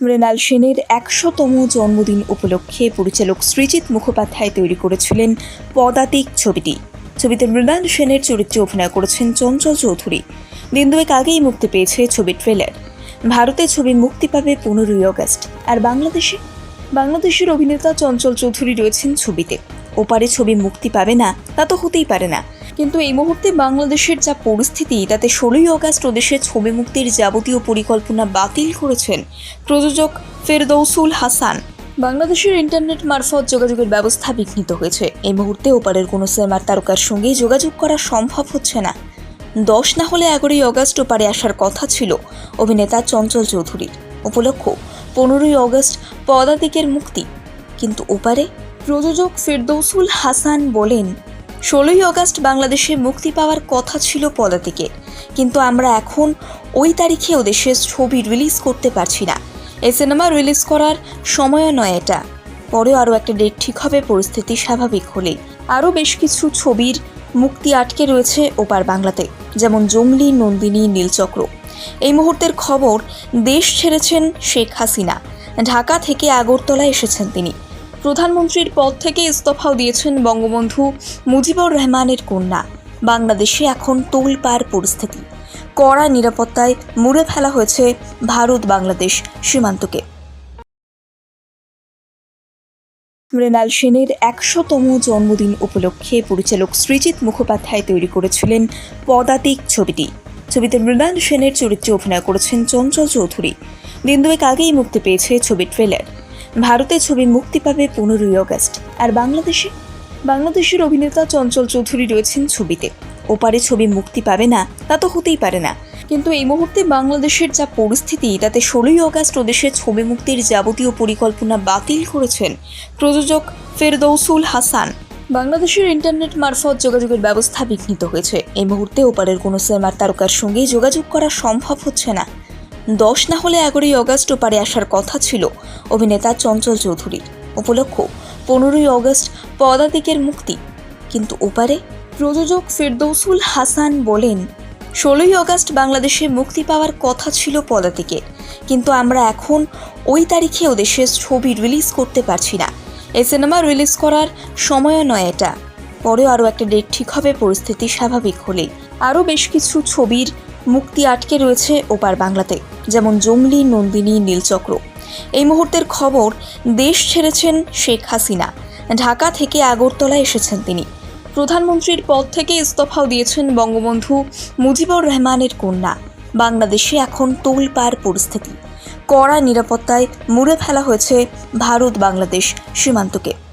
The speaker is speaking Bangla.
মৃণাল সেনের একশোতম জন্মদিন উপলক্ষে পরিচালক সৃজিত মুখোপাধ্যায় তৈরি করেছিলেন পদাতিক ছবিটি। ছবিতে মৃণাল সেনের চরিত্রে অভিনয় করেছেন চঞ্চল চৌধুরী। দিন দুয়েক আগেই মুক্তি পেয়েছে ছবির ট্রেলার ভারতে ছবি মুক্তি পাবে পনেরোই অগস্ট আর বাংলাদেশে? বাংলাদেশের অভিনেতা চঞ্চল চৌধুরী রয়েছেন ছবিতে। ওপারে ছবি মুক্তি পাবে না, তা তো হতেই পারে না। কিন্তু এই মুহূর্তে বাংলাদেশের যা পরিস্থিতি, তাতে ষোলোই আগস্ট ওদেশে ছবি মুক্তির যাবতীয় পরিকল্পনা বাতিল করেছেন প্রযোজক ফেরদৌসুল হাসান। বাংলাদেশের ইন্টারনেট মারফত যোগাযোগের ব্যবস্থা বিঘ্নিত হয়েছে। এই মুহূর্তে ওপারের কোনো সিনেমার তারকার সঙ্গে যোগাযোগ করা সম্ভব হচ্ছে না। দশ না হলে এগারোই অগস্ট ওপারে আসার কথা ছিল অভিনেতা চঞ্চল চৌধুরীর। উপলক্ষ, পনেরোই অগস্ট পদাতিকের মুক্তি। কিন্তু ওপারে প্রযোজক ফেরদৌসুল হাসান বলেন ষোলোই আগস্ট বাংলাদেশে মুক্তি পাওয়ার কথা ছিল পদাতিকের কিন্তু আমরা এখন ওই তারিখে ওদেশে ছবি রিলিজ করতে পারছি না। এই সিনেমা রিলিজ করার সময়ও নয় এটা। পরেও আরও একটা ডেট ঠিক হবে, পরিস্থিতি স্বাভাবিক হলে আরও বেশ কিছু ছবির মুক্তি আটকে রয়েছে ওপার বাংলাতে, যেমন জঙ্গলি নন্দিনী নীলচক্র। এই মুহূর্তের খবর দেশ ছেড়েছেন শেখ হাসিনা। ঢাকা থেকে আগরতলা এসেছেন তিনি। প্রধানমন্ত্রীর পদ থেকে ইস্তফাও দিয়েছেন বঙ্গবন্ধু মুজিবুর রহমানের কন্যা। বাংলাদেশে এখন তোলপাড় পরিস্থিতি। কড়া নিরাপত্তায় মুড়ে ফেলা হয়েছে ভারত বাংলাদেশ সীমান্তকে। মৃণাল সেনের একশোতম জন্মদিন উপলক্ষে পরিচালক সৃজিত মুখোপাধ্যায় তৈরি করেছিলেন পদাতিক ছবিটি। ছবিতে মৃণাল সেনের চরিত্রে অভিনয় করেছেন চঞ্চল চৌধুরী। দিন দুয়েক আগেই মুক্তি পেয়েছে ছবির ট্রেলার ভারতে ছবি মুক্তি পাবে পনেরোই আগস্ট। আর বাংলাদেশে? বাংলাদেশের অভিনেতা চঞ্চল চৌধুরী রয়েছেন ছবিতে। ওপারে ছবি মুক্তি পাবে না, তা তো হতেই পারে না। কিন্তু এই মুহূর্তে বাংলাদেশের যা পরিস্থিতি, তাতে ষোলোই আগস্ট ওদেশে ছবি মুক্তির যাবতীয় পরিকল্পনা বাতিল করেছেন প্রযোজক ফেরদৌসুল হাসান। বাংলাদেশের ইন্টারনেট মারফত যোগাযোগের ব্যবস্থা বিঘ্নিত হয়েছে। এই মুহূর্তে ওপারের কোনো সিনেমার তারকার সঙ্গে যোগাযোগ করা সম্ভব হচ্ছে না। দশ না হলে এগারোই অগস্ট ওপারে আসার কথা ছিল অভিনেতা চঞ্চল চৌধুরীর। উপলক্ষ, পনেরোই অগস্ট পদাতিকের মুক্তি। কিন্তু ওপারে প্রযোজক ফেরদৌসুল হাসান বলেন, ষোলোই অগস্ট বাংলাদেশে মুক্তি পাওয়ার কথা ছিল পদাতিকের। কিন্তু আমরা এখন ওই তারিখে ওদেশে ছবি রিলিজ করতে পারছি না। এই সিনেমা রিলিজ করার সময়ও নয় এটা। পরেও আরও একটা ডেট ঠিক হবে, পরিস্থিতি স্বাভাবিক হলে আরও বেশ কিছু ছবির মুক্তি আটকে রয়েছে ওপার বাংলাতে। যেমন জঙ্গলি, নন্দিনী, নীলচক্র। এই মুহূর্তের খবর দেশ ছেড়েছেন শেখ হাসিনা। ঢাকা থেকে আগরতলা এসেছেন তিনি। প্রধানমন্ত্রীর পদ থেকে ইস্তফাও দিয়েছেন বঙ্গবন্ধু মুজিবুর রহমানের কন্যা। বাংলাদেশে এখন তোলপাড় পরিস্থিতি। কড়া নিরাপত্তায় মুড়ে ফেলা হয়েছে ভারত বাংলাদেশ সীমান্তকে।